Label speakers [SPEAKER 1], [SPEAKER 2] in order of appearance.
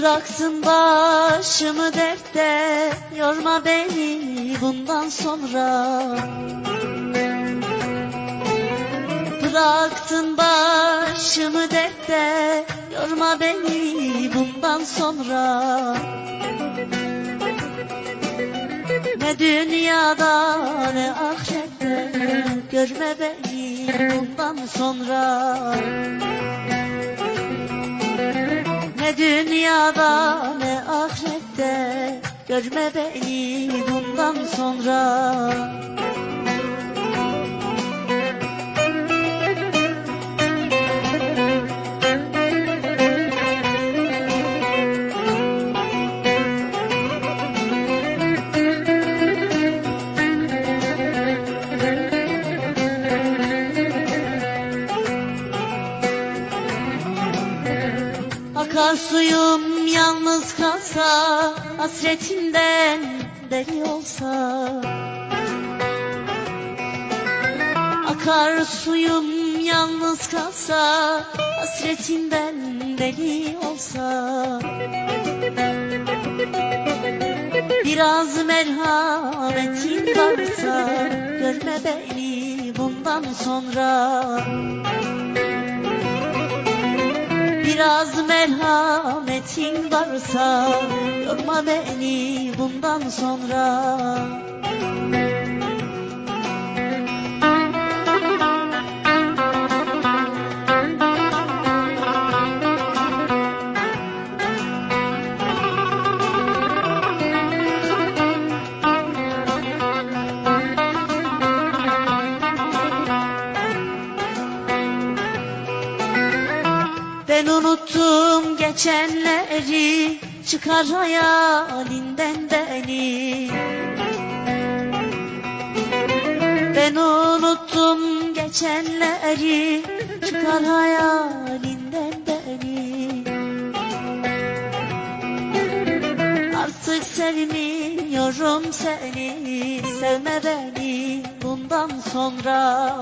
[SPEAKER 1] Bıraktın başımı dertte Yorma beni bundan sonra. Bıraktın başımı dertte Yorma beni bundan sonra. Ne dünyada ne ahirette Görme beni bundan sonra dünyada ne ahirette Görme beni bundan sonra Akar suyum yalnız kalsa Hasretinden deli olsa. Akar suyum yalnız kalsa Hasretinden deli olsa. Biraz merhametin varsa Görme beni bundan sonra Biraz merhametin varsa Yorma beni bundan sonra Ben unuttum geçenleri Çıkar hayalinden beni. Ben unuttum geçenleri Çıkar hayalinden beni. Artık sevmiyorum seni Sevme beni bundan sonra